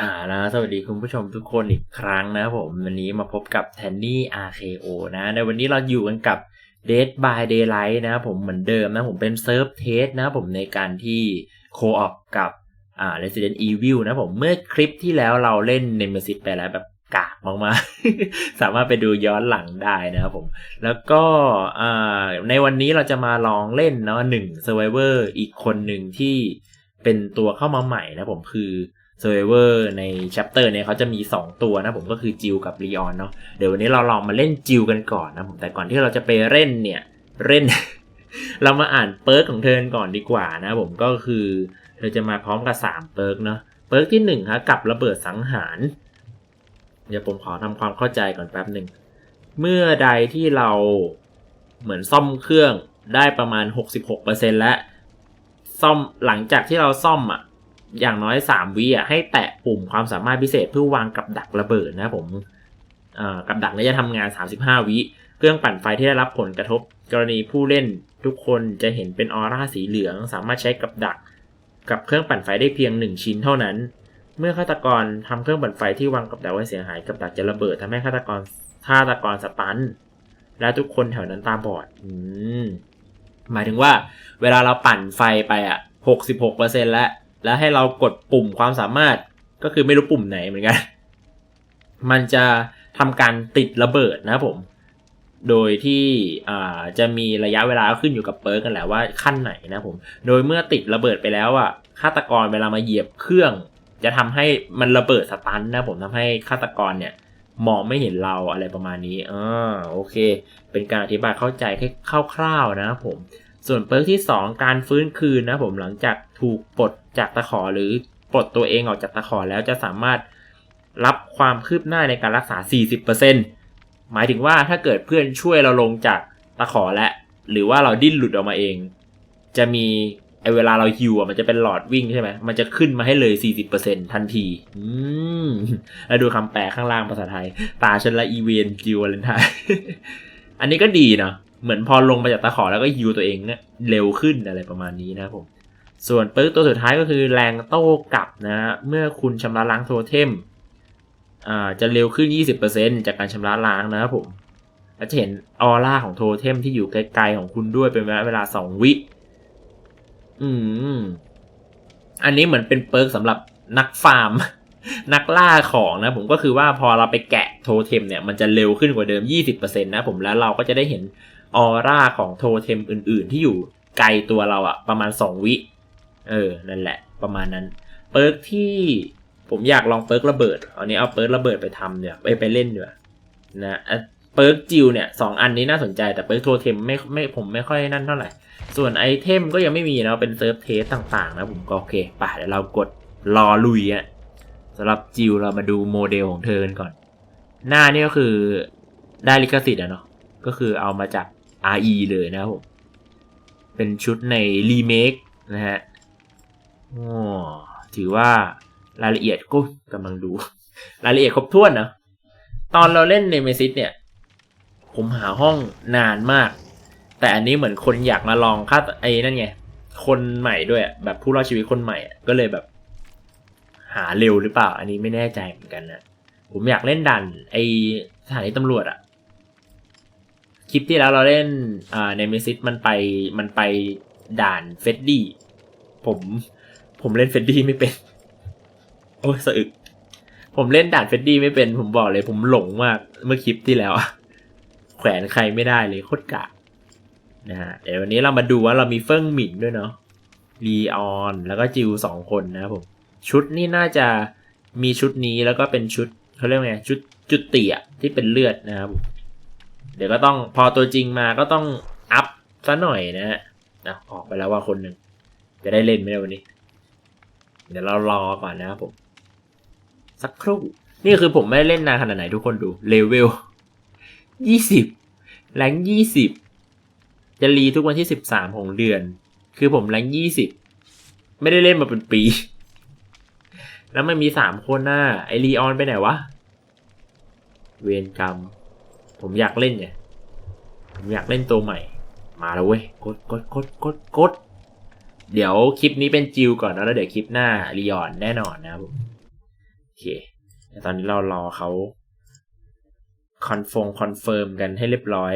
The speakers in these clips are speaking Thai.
อ่านะสวัสดีคุณผู้ชมทุกคนอีกครั้งนะครับผมวันนี้มาพบกับแทนนี่ RKO นะ ในวันนี้เราอยู่กันกับ Dead by Daylight นะครับผมเหมือนเดิมนะผมเป็นเซิร์ฟเทสนะผมในการที่โคออกกับอ่า Resident Evil นะผมเมื่อคลิปที่แล้วเราเล่น Nemesis ไปแล้วแบบกากมากๆ สามารถไปดูย้อนหลังได้นะครับผม แล้วก็อ่าในวันนี้เราจะมาลองเล่นเนาะหนึ่ง Survivor อีกคนหนึ่งที่เป็นตัวเข้ามาใหม่นะผมคือ Survivor ในแชปเตอร์เนี่ยเขาจะมี 2 ตัวนะผมก็คือจิวกับลีออนเนาะเดี๋ยววันนี้เราลองมาเล่นจิวกันก่อนนะผมแต่ก่อนที่เราจะไปเล่นเนี่ยเล่น เรามาอ่านเปิร์กของเธอก่อนดีกว่านะผมก็คือเธอจะมาพร้อมกับ 3 เปิร์กเนาะเปิร์กที่1ครับกับระเบิดสังหาร เดี๋ยวผมขอทำความเข้าใจก่อนแป๊บหนึ่งเมื่อใดที่เราเหมือนซ่อมเครื่องได้ประมาณ 66%แล้วซ่อมหลังจากที่เราซ่อมอะ อย่างน้อย3วิอะให้แตะปุ่มความสามารถพิเศษเพื่อวางกับดักระเบิดนะผมกับดักนี้จะทำงาน 35 วิเครื่องปั่นไฟที่ได้รับผลกระทบ กรณีผู้เล่นทุกคนจะเห็นเป็นออร่าสีเหลือง สามารถใช้กับดัก กับเครื่องปั่นไฟได้เพียง 1 ชิ้นเท่านั้น เมื่อฆาตกรทำเครื่องปั่นไฟที่วางกับดักไว้เสียหายกับดักจะระเบิดทำให้ฆาตกรฆาตกรสตันและทุกคนแถวนั้นตาบอด อืมหมายถึงว่า เวลาเราปั่นไฟไปอะ66%แล้ว แล้วให้เรากดปุ่มความสามารถก็คือไม่รู้ปุ่มไหนเหมือนกัน มันจะทำการติดระเบิดนะผม โดยที่จะมีระยะเวลาขึ้นอยู่กับเปิร์กกันแหละว่าขั้นไหนนะผม โดยเมื่อติดระเบิดไปแล้วอะฆาตกรเวลามาเหยียบเครื่อง จะทำให้มันระเบิดสตันนะผมทำให้ฆาตกรเนี่ยมองไม่เห็นเราอะไรประมาณนี้อ่าโอเค เป็นการอธิบายเข้าใจแค่คร่าวๆนะครับผม ส่วนเปิร์กที่ 2 การฟื้นคืนนะผมหลังจากถูกปลด จากตะขอหรือปลดตัวเองออกจากตะขอแล้วจะสามารถรับความคืบหน้าในการรักษา 40%หมายถึงว่าถ้าเกิดเพื่อนช่วยเราลงจากตะขอและ หรือว่าเราดิ้นหลุดออกมาเอง จะมีไอเวลาเราฮิวอะมันจะเป็นหลอดวิ่งใช่ไหมมันจะขึ้นมาให้เลย 40%ทันที อืม แล้วดูคำแปลข้างล่างภาษาไทย ตาฉันละอีเวนจิววาเลนไทน์อันนี้ก็ดีเนาะเหมือนพอลงมาจากตะขอแล้วก็ฮิวตัวเองเนี่ยเร็วขึ้นอะไรประมาณนี้นะครับผม ส่วนปิร์กตัวสุดท้ายก็คือแรงโต้กลับนะเมื่อคุณชำระล้างโทเทมอ่าจะเร็วขึ้น 20%จากการชำระล้างนะครับผมและจะเห็นออร่าของโทเทมที่อยู่ไกลๆของคุณด้วยเป็นเวลา 2 วิ อืม อันนี้เหมือนเป็นเปิร์กสำหรับนักฟาร์ม นักล่าของนะผมก็คือว่าพอเราไปแกะโทเทมเนี่ยมันจะเร็วขึ้นกว่าเดิม 20%นะผมแล้วเราก็จะได้เห็นออร่าของโทเทมอื่น ๆ ที่อยู่ไกลตัวเราอะประมาณ 2 วิ เออ นั่นแหละ ประมาณนั้น เปิร์กที่ผมอยากลองเปิร์กระเบิด อันนี้เอาเปิร์กระเบิดไปทำเนี่ยไปไปเล่นดีกว่านะเปิร์กจิวเนี่ยสองอันนี้น่าสนใจแต่เปิร์กโทเทมไม่ไม่ผมไม่ค่อยนั่นเท่าไหร่ ส่วนไอเทมก็ยังไม่มีนะเป็นเซิร์ฟเทสต่างๆนะผมก็โอเคไปเดี๋ยวเรากดรอลุยอะสำหรับจิวเรามาดูโมเดลของเธอกันก่อน หน้านี่ก็คือได้ลิขสิทธิ์อะเนาะก็คือเอามาจาก RE เลยนะครับผมเป็นชุดในรีเมคนะฮะ ถือว่ารายละเอียดก็กำลังดู รายละเอียดครบถ้วนนะตอนเราเล่นในเมซิสเนี่ย ผมหาห้องนานมาก แต่อันนี้เหมือนคนอยากมาลองค่าไอ้นั่นไง คนใหม่ด้วยแบบผู้รอดชีวิตคนใหม่ก็เลยแบบ หาเร็วหรือเปล่า อันนี้ไม่แน่ใจเหมือนกันนะผมอยากเล่นดันไอสถานีตำรวจอะคลิปที่แล้วเราเล่นในเมซิสมันไปมันไปด่านเฟดดี้ผม ผมเล่นเฟดดี้ไม่เป็น โอ้สะอึก ผมเล่นด่านเฟดดี้ไม่เป็น ผมบอกเลย ผมหลงมากเมื่อคลิปที่แล้วแขวนใครไม่ได้เลยโคตรกะนะฮะเดี๋ยววันนี้เรามาดูว่าเรามีเฟิ่งหมินด้วยเนาะรีออนแล้วก็จิวสองคนนะผม ชุดนี่น่าจะมีชุดนี้แล้วก็เป็นชุดเขาเรียกไงชุดจุดเตี่ยที่เป็นเลือดนะครับเดี๋ยวก็ต้องพอตัวจริงมาก็ต้องอัพซะหน่อยนะฮะนะออกไปแล้วว่าคนหนึ่งจะได้เล่นไหมวันนี้ เดี๋ยวเรารอก่อนนะครับผม สักครู่ นี่คือผมไม่ได้เล่นนานขนาดไหนทุกคนดูเลเวลยี่สิบแรงยี่สิบจะรีทุกวันที่สิบสามของเดือน คือผมแรงยี่สิบไม่ได้เล่นมาเป็นปี แล้วมันมีสามคนน่ะไอรีออนไปไหนวะ เวรกรรม ผมอยากเล่นไงผมอยากเล่นตัวใหม่ มาแล้วเว้ย กดกดกดกดกด เดี๋ยวคลิปนี้เป็นจิวก่อนนะแล้วเดี๋ยวคลิปหน้ารีออนแน่นอนนะครับผมโอเคแต่ตอนนี้เรารอเขาคอนฟงคอนเฟิร์มกันให้เรียบร้อย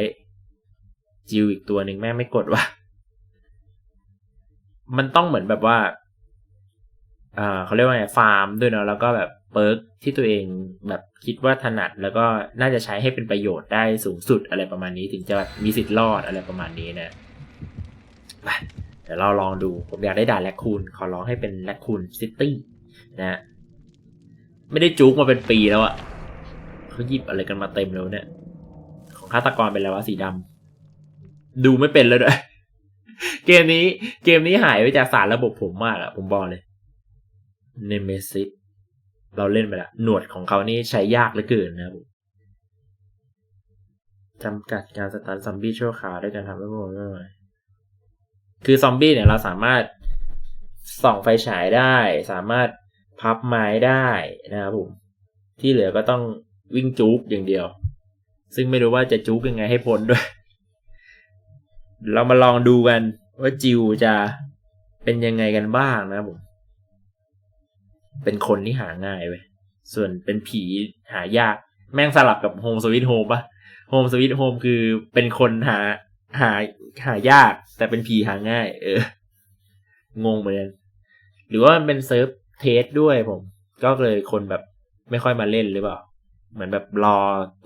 จิวอีกตัวหนึ่งแม่ไม่กดว่ะมันต้องเหมือนแบบว่าอ่าเขาเรียกว่าไงฟาร์มด้วยเนาะแล้วก็แบบเปิร์กที่ตัวเองแบบคิดว่าถนัดแล้วก็น่าจะใช้ให้เป็นประโยชน์ได้สูงสุดอะไรประมาณนี้ ถึงจะมีสิทธิ์รอดอะไรประมาณนี้นะไป เดี๋ยวเราลองดู ผมอยากได้ด่านแลคคูนขอร้องให้เป็นแลคคูนซิตี้นะฮะไม่ได้จุกมาเป็นปีแล้วอะเขาหยิบอะไรกันมาเต็มแล้วเนี่ย ของฆาตกรเป็นแล้ววะสีดำดูไม่เป็นเลยด้วยเกมนี้ เกมนี้หายไปจากสารระบบผมมากอะผมบอกเลยเนเมซิสเราเล่นไปละหนวดของเขานี่ใช้ยากเหลือเกินนะครับผมจำกัดการสตาร์ทซอมบี้ชั่วคราวด้วยการทำให้พวกมันไม่ คือซอมบี้เนี่ยเราสามารถส่องไฟฉายได้ สามารถพับไม้ได้นะครับผมที่เหลือก็ต้องวิ่งจุกอย่างเดียว ซึ่งไม่รู้ว่าจะจุกยังไงให้พ้นด้วย เรามาลองดูกันว่าจิวจะเป็นยังไงกันบ้างนะครับผม เป็นคนที่หาง่ายเว้ยส่วนเป็นผีหายาก แม่งสลับกับโฮมสวิตโฮมปะโฮมสวิตโฮมคือเป็นคนหา หาหายากแต่เป็นผีหาง่าย เออ งงเหมือนกันหรือว่ามันเป็นเซิร์ฟเทสด้วยผม ก็เลยคนแบบไม่ค่อยมาเล่นหรือเปล่า เหมือนแบบรอ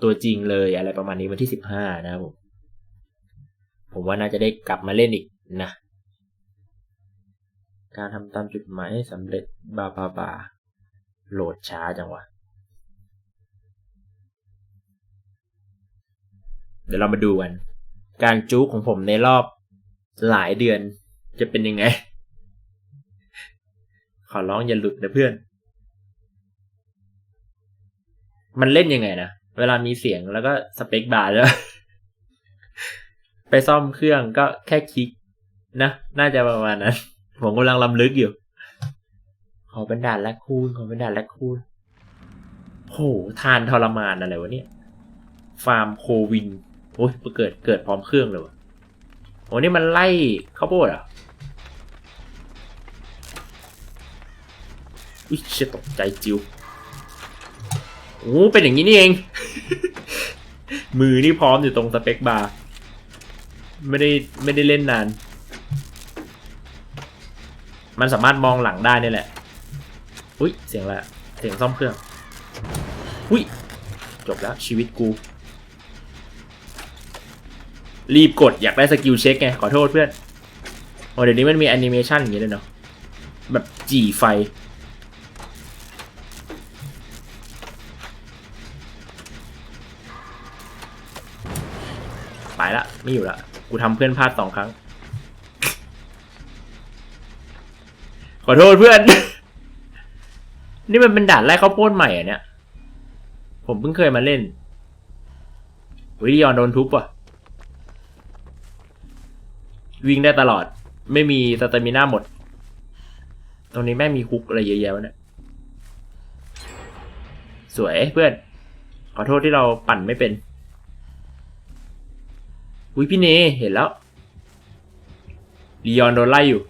ตัวจริงเลยอะไรประมาณนี้วันที่สิบห้านะครับผม ผมว่าน่าจะได้กลับมาเล่นอีกนะ การทำตามจุดหมายให้สำเร็จบาบาบาโหลดช้าจังวะเดี๋ยวเรามาดูกัน การจุกของผมในรอบหลายเดือนจะเป็นยังไง ขอร้องอย่าหลุดนะเพื่อน มันเล่นยังไงนะ เวลามีเสียงแล้วก็สเปคบาร์แล้ว ไปซ่อมเครื่องก็แค่คลิกนะ น่าจะประมาณนั้น ผมกำลังลำลึกอยู่ ขอเป็นด่านแลคคูนขอเป็นด่านแลคคูนโหทานทรมานอะไรวะเนี่ย ฟาร์มโควิน โอ้ยเกิดเกิดพร้อมเครื่องเลยวะโอ้นี่มันไล่ข้าวโพดเหรอะอุ้ยเชี่ยตกใจจิวโอ้เป็นอย่างนี้นี่เอง มือนี่พร้อมอยู่ตรงสเปคบาร์ไม่ได้ไม่ได้เล่นนาน มันสามารถมองหลังได้นี่แหละ อุ้ยเสียงอะไรอะเสียงซ่อมเครื่อง อุ้ยจบแล้วชีวิตกู รีบกดอยากได้สกิลเช็คไง ขอโทษเพื่อนโอ้เดี๋ยวนี้มันมีแอนิเมชันอย่างนี้เลยเนาะแบบจี่ไฟ ไปละ ไม่อยู่ละ กูทำเพื่อนพลาดสองครั้ง ขอโทษเพื่อน นี่มันเป็นด่านไล่ข้าวโพดใหม่อะเนี่ย ผมเพิ่งเคยมาเล่นวิดียอนโดนทุบว่ะ วิ่งได้ตลอด ไม่มีสเตมิน่าหมด ตรงนี้แม่งมีคุกอะไรเยอะแยะวะเนี่ยสวยเพื่อน ขอโทษที่เราปั่นไม่เป็นอุ้ยพี่เนเห็นแล้วลียอนโดนไล่อยู่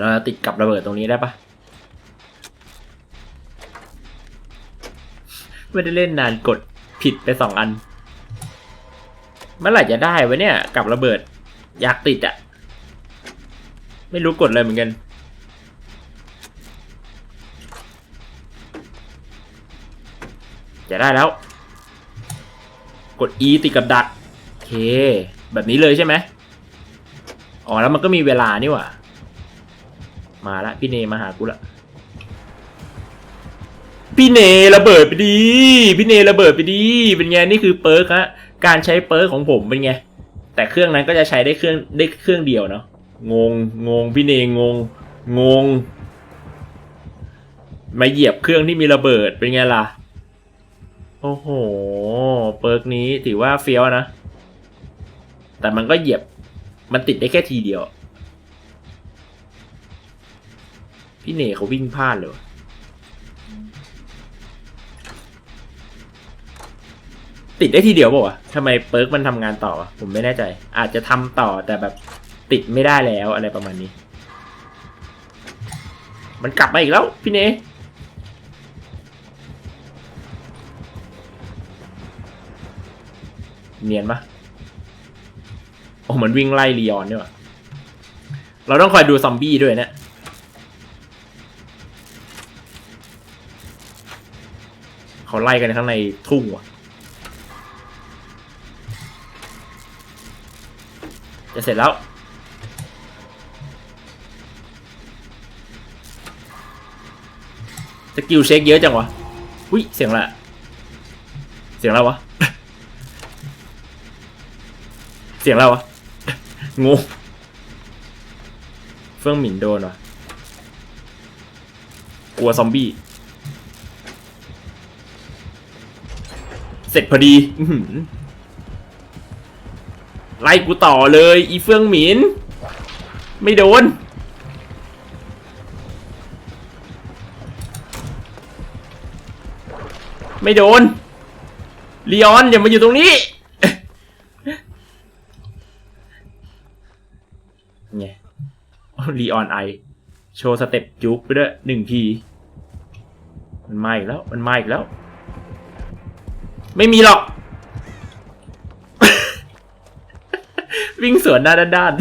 เราจะติดกับระเบิดตรงนี้ได้ปะไม่ได้เล่นนานกดผิดไปสองอัน เมื่อไหร่จะได้วะเนี่ยกับระเบิด อยากติดอะ่ะไม่รู้กดเลยเหมือนกัน จะได้แล้ว กด E ติดกับดักโอเค แบบนี้เลยใช่ไหมอ๋อแล้วมันก็มีเวลานี่หว่า มาละพี่เนมาหากูละพี่เนระเบิดไปดี พี่เนระเบิดไปดี เป็นไงนี่คือเปิร์กฮะ การใช้เปิร์ของผมเป็นไง แต่เครื่องนั้นก็จะใช้ได้เครื่องได้เครื่องเดียวเนาะงงงงพี่เนงงงง มาเหยียบเครื่องที่มีระเบิดเป็นไงล่ะ โอ้โห เปิร์กนี้ถือว่าเฟี้ยวนะ แต่มันก็เหยียบมันติดได้แค่ทีเดียว พี่เนเขาวิ่งพลาดเลย ติดได้ทีเดียวป่าวะทำไมเปิร์กมันทำงานต่อ ผมไม่แน่ใจ อาจจะทำต่อแต่แบบติดไม่ได้แล้วอะไรประมาณนี้ มันกลับมาอีกแล้ว พี่เนเนียนปะโอ้เหมือนวิ่งไล่ลีออนด้วยว่ะเราต้องคอยดูซอมบี้ด้วยเนี่ยเขาไล่กันข้างในทุ่งว่ะ จะเสร็จแล้ว สกิลเช็คเยอะจังวะ อุ้ย เสียงอะเสียงอะไรวะ เสียงอะไรวะงงเฟื่องหมิ่นโดนวะกลัวซอมบี้ เสร็จพอดี อื้อหือ ไล่กูต่อเลย อีเฟื่องหมิน ไม่โดน ไม่โดนลีออนอย่ามาอยู่ตรงนี้ไงลีออนไอ โชว์สเต็ปจุกไปด้วยหนึ่งที มันมาอีกแล้ว มันมาอีกแล้ว ไม่มีหรอก วิ่งสวนหน้าด้าน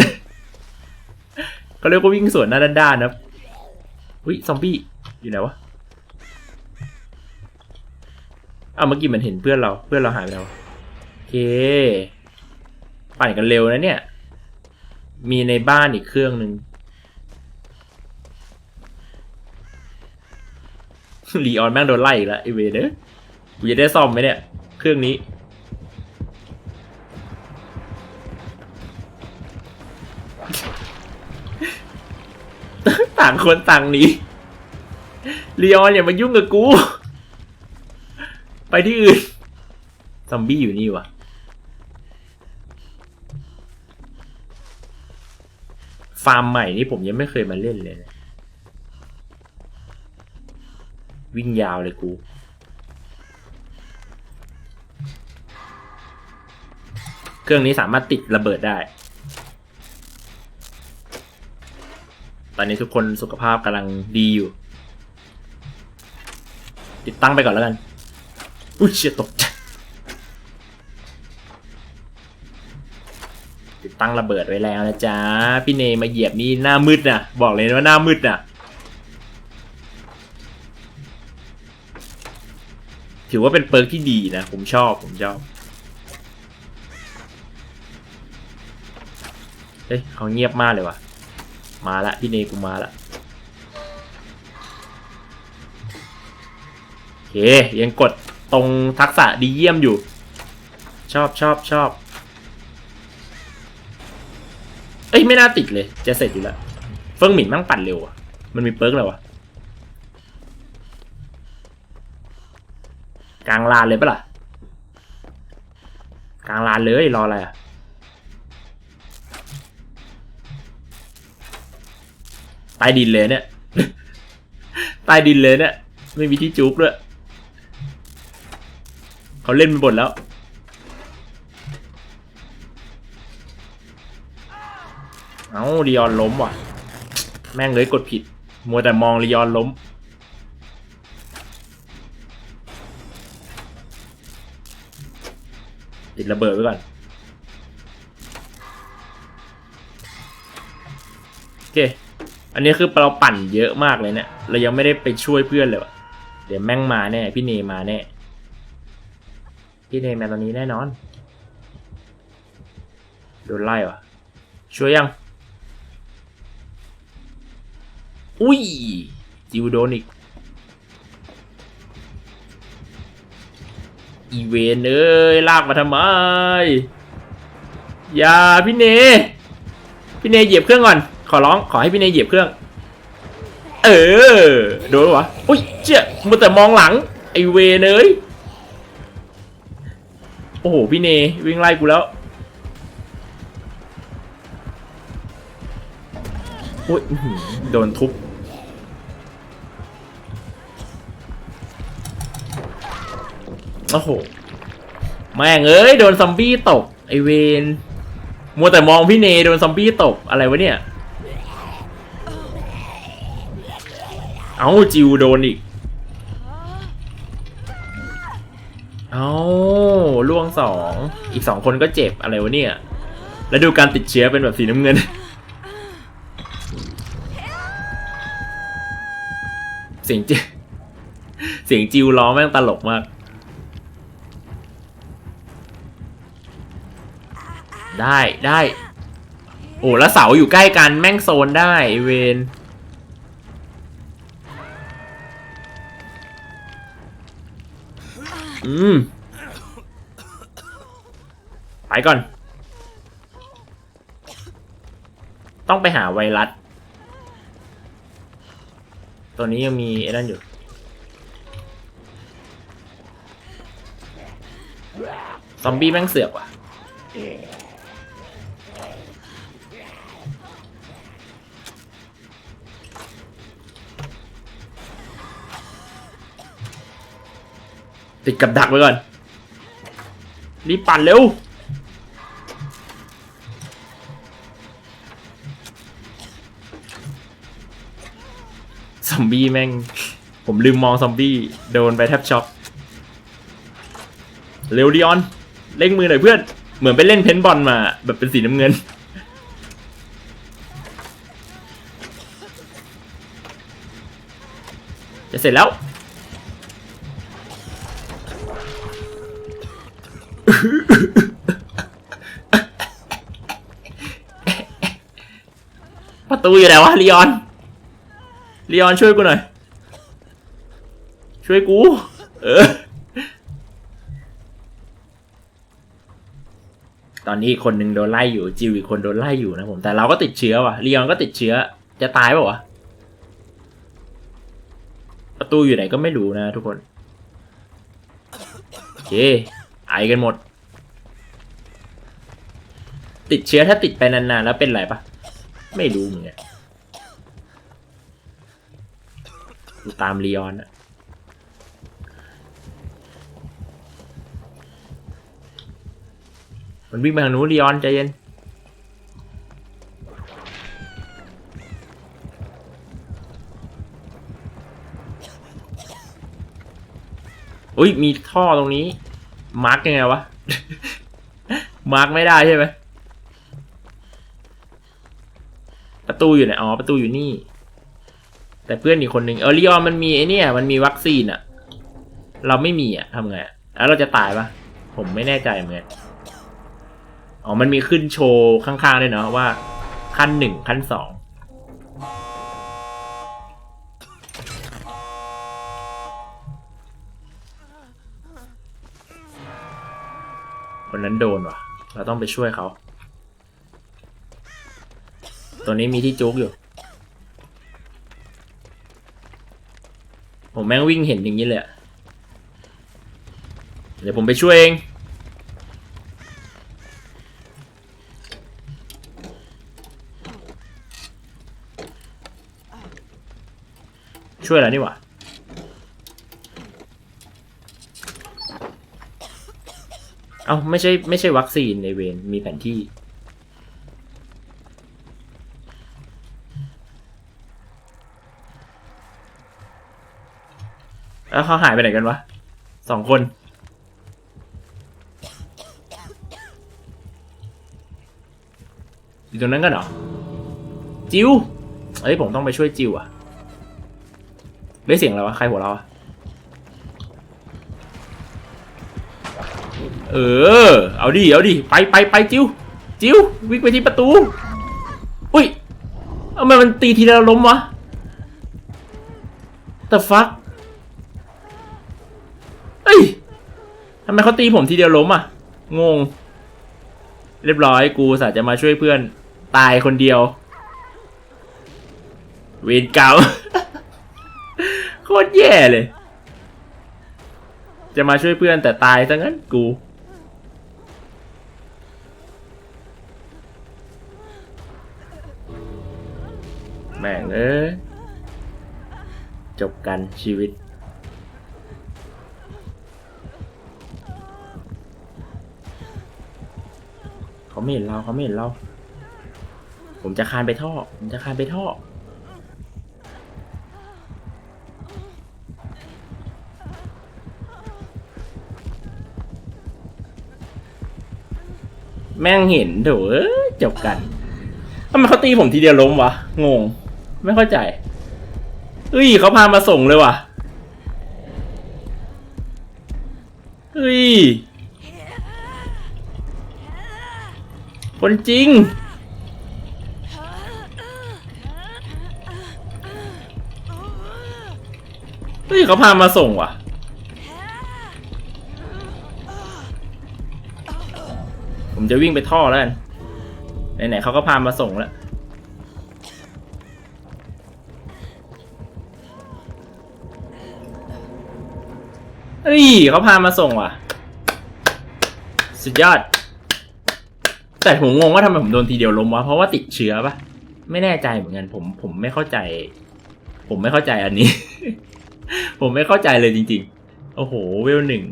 ๆเขาเรียกว่าวิ่งสวนหน้าด้านๆนะอุ้ยซอมบี้อยู่ไหนวะอ้าวเมื่อกี้มันเห็นเพื่อนเราเพื่อนเราหายไปแล้วโอเคปั่นกันเร็วนะเนี่ย มีในบ้านอีกเครื่องหนึ่งลีออนแม่งโดนไล่อีกแล้วไอเวเนอกูจะได้ซ่อมไหมเนี่ย เครื่องนี้ ต่างคนต่างหนีลีออนอย่ามายุ่งกับกู ไปที่อื่น ซอมบี้อยู่นี่วะฟาร์มใหม่นี่ผมยังไม่เคยมาเล่นเลยนะวิ่งยาวเลยกู เครื่องนี้สามารถติดระเบิดได้ อนนี้ทุกคนสุขภาพกำลังดีอยู่ ติดตั้งไปก่อนแล้วกัน อุ้ยเชี่ยตกใจติดตั้งระเบิดไว้แล้วนะจ๊ะ พี่เนมาเหยียบนี่หน้ามืดนะบอกเลยว่าหน้ามืดนะถือว่าเป็นเปิร์กที่ดีนะ ผมชอบผมชอบเฮ้ยเขาเงียบมากเลยว่ะ มาละพี่เนกูมาละโอเคยังกดตรงทักษะดีเยี่ยมอยู่ ชอบชอบชอบเอ้ยไม่น่าติดเลยจะเสร็จอยู่แล้วเฟิงหมิ่นมั่งปั่นเร็วอะมันมีเปิร์กอะไรวะกลางลานเลยปะล่ะกลางลานเลยรออะไรอะ ใต้ดินเลยเนี่ย ใต้ดินเลยเนี่ย ไม่มีที่จุกด้วยเขาเล่นไปหมดแล้ว เอ้าลีออนล้มว่ะ แม่งเลยกดผิด มัวแต่มองลีออนล้ม ติดระเบิดไว้ก่อน โอเค อันนี้คือเราปั่นเยอะมากเลยเนี่ยเรายังไม่ได้ไปช่วยเพื่อนเลย เดี๋ยวแม่งมาแน่ พี่เนมาแน่ พี่เนมาตอนนี้แน่นอน โดนไล่วะช่วยยัง อุ้ยจิวโดนอีก อีเวนเอ้ย ลากมาทำไม อย่าพี่เน พี่เนเหยียบเครื่องก่อน ขอร้องขอให้พี่เนยเหยียบเครื่อง เออ โดนวะอุ้ยเจ๊มัวแต่มองหลัง ไอเวเอ้ยโอ้โห พี่เนยวิ่งไล่กูแล้วอุ้ยโดนทุบโอ้โห แม่งเอ้ย โดนซอมบี้ตก ไอเวน มัวแต่มองพี่เนโดนซอมบี้ตก อะไรวะเนี่ย เอาจิวโดนอีก เอาล่วงสอง อีกสองคนก็เจ็บอะไรวะเนี่ย แล้วดูการติดเชื้อเป็นแบบสีน้ำเงิน เสียงจิเสียงจิวร้องแม่งตลกมาก ได้ได้ โอ้แล้วเสาอยู่ใกล้กันแม่งโซนได้เวน อืมไปก่อน ต้องไปหาไวรัส ตัวนี้ยังมีไอ้นั่นอยู่ ซอมบี้แม่งเสือกว่ะ ติดกับดักไว้ก่อน รีบปั่นเร็ว ซอมบี้แม่ง ผมลืมมองซอมบี้ โดนไปแทบช็อก เร็วดิออน เร่งมือหน่อยเพื่อน เหมือนไปเล่นเพนบอลมา แบบเป็นสีน้ำเงินจะเสร็จแล้ว ประตูอยู่ไหนวะลีออนลีออนช่วยกูหน่อย ช่วยกู เออ ตอนนี้คนหนึ่งโดนไล่อยู่ จิวอีกคนโดนไล่อยู่นะผม แต่เราก็ติดเชื้อว่ะลีออนก็ติดเชื้อ จะตายเปล่าวะ ประตูอยู่ไหนก็ไม่รู้นะทุกคน โอเค ไอกันหมด ติดเชื้อถ้าติดไปนานๆแล้วเป็นไรปะ ไม่รู้เหมือนกันดูตามลีออนอะมันวิ่งไปทางนู้นลีออนใจเย็นอุ้ยมีท่อตรงนี้ มาร์กยังไงวะ มาร์กไม่ได้ใช่ไหม ประตูอยู่ไหนอ๋อประตูอยู่นี่ แต่เพื่อนอีกคนหนึ่งเออลีออนมันมีไอเนี่ยมันมีวัคซีนอะเราไม่มีอะทำไงอะแล้วเราจะตายปะผมไม่แน่ใจเหมือนกันอ๋อมันมีขึ้นโชว์ข้างๆด้วยเนาะว่า ขั้นหนึ่งขั้นสองคนนั้นโดนวะเราต้องไปช่วยเขา ตัวนี้มีที่จุกอยู่ผมแม่งวิ่งเห็นอย่างนี้เลย เดี๋ยวผมไปช่วยเอง ช่วยแล้วนี่หว่าเอ้าไม่ใช่ไม่ใช่วัคซีนในเวนมีแผนที่ แล้วเขาหายไปไหนกันวะสองคน อยู่ตรงนั้นกันเหรอ จิวเอ้ยผมต้องไปช่วยจิวอะได้เสียงอะไรวะ ใครหัวเราอะเออ เอาดิ เอาดิ ไปไปไปจิวจิววิ่งไปที่ประตู อุ้ยทำไมมันตีทีละล้มวะ the fuck เอ้ย ทำไมเขาตีผมทีเดียวล้มอะ งง เรียบร้อยกูสาจะมาช่วยเพื่อน ตายคนเดียว เวรเก่าโคตรแย่เลย จะมาช่วยเพื่อนแต่ตายซะงั้นกูแม่งเอ้ยจบกันชีวิต เขาไม่เห็นเราเขาไม่เห็นเรา ผมจะคานไปท่อ ผมจะคานไปท่อ แม่งเห็นเดี๋ยวจบกันทำไมเขาตีผมทีเดียวล้มวะ งง ไม่เข้าใจเอ้ยเขาพามาส่งเลยว่ะเอ้ย คนจริง เฮ้ยเขาพามาส่งว่ะ ผมจะวิ่งไปท่อแล้วกันไหนๆเขาก็พามาส่งแล้วเฮ้ยเขาพามาส่งว่ะ สุดยอด แต่ผมงงว่าทำไมผมโดนทีเดียวล้มวะเพราะว่าติดเชื้อปะไม่แน่ใจเหมือนกัน ผมผมไม่เข้าใจ ผมไม่เข้าใจอันนี้ ผมไม่เข้าใจเลยจริง ๆ โอ้โหเวลหนึ่ง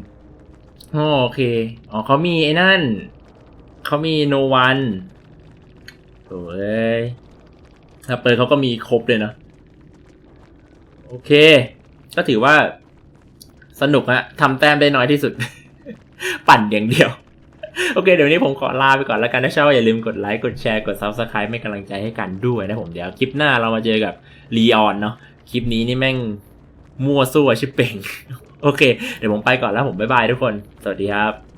โอเคอ๋อเขามีไอ้นั่นเขามีโนวันโอ้ยถ้าเปิดเขาก็มีครบเลยนะโอเค ก็ถือว่าสนุกฮะทำแต้มได้น้อยที่สุด ปั่นอย่างเดียว โอเค เดี๋ยวนี้ผมขอลาไปก่อนแล้วกันถ้าชอบอย่าลืมกดไลค์กดแชร์กด Subscribe ให้กำลังใจให้กันด้วยนะผมเดี๋ยวคลิปหน้าเรามาเจอกับลีออนเนาะคลิปนี้นี่แม่งมั่วซั่วชิบเป่งโอเค เดี๋ยวผมไปก่อนแล้วผมบ๊ายบายทุกคน สวัสดีครับ